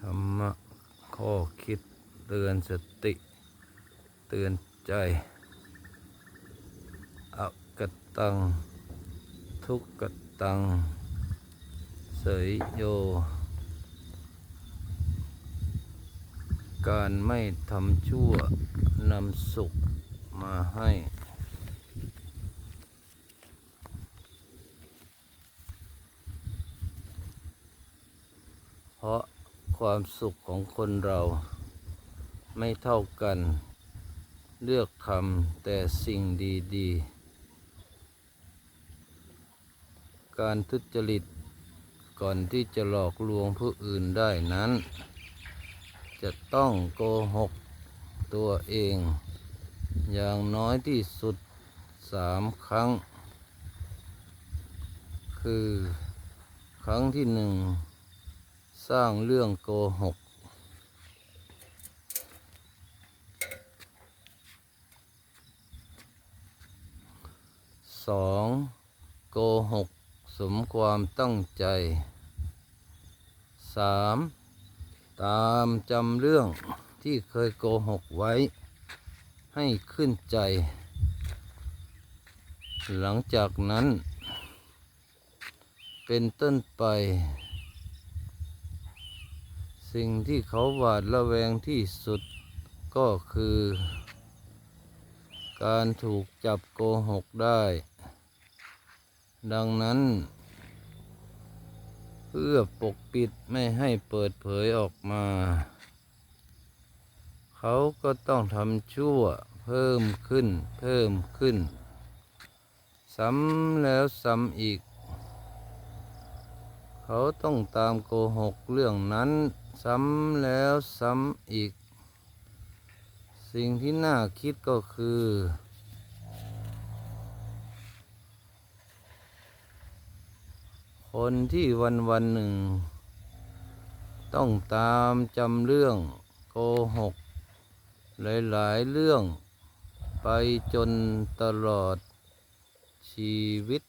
ธรรมะข้อคิดเตือนสติ เตือนใจอักตัง ทุกขตัง เสยโย การไม่ทำชั่วนำสุขมาให้เพราะ ความสุขของคนเราไม่เท่ากัน เลือกทำแต่สิ่งดีๆ การทุจริตก่อนที่จะหลอกลวงผู้อื่นได้นั้น จะต้องโกหกตัวเอง อย่างน้อยที่สุดสามครั้ง คือครั้งที่หนึ่ง สร้างเรื่องโกหก สองโกหก สมความตั้งใจ สามตามจำเรื่องที่เคยโกหกไว้ ให้ขึ้นใจ หลังจากนั้น เป็นต้นไป สิ่งที่เขาหวาดระแวงที่สุดก็คือ การถูกจับโกหกได้ ดังนั้น เพื่อปกปิดไม่ให้เปิดเผยออกมา เขาก็ต้องทำชั่วเพิ่มขึ้นเพิ่มขึ้น ซ้ำแล้วซ้ำอีก เขาต้องตามโกหกเรื่องนั้น ซ้ำแล้วซ้ำอีก สิ่งที่น่าคิดก็คือ คนที่วันวันหนึ่ง ต้องตามจำเรื่องโกหก หลายๆเรื่องไปจนตลอดชีวิต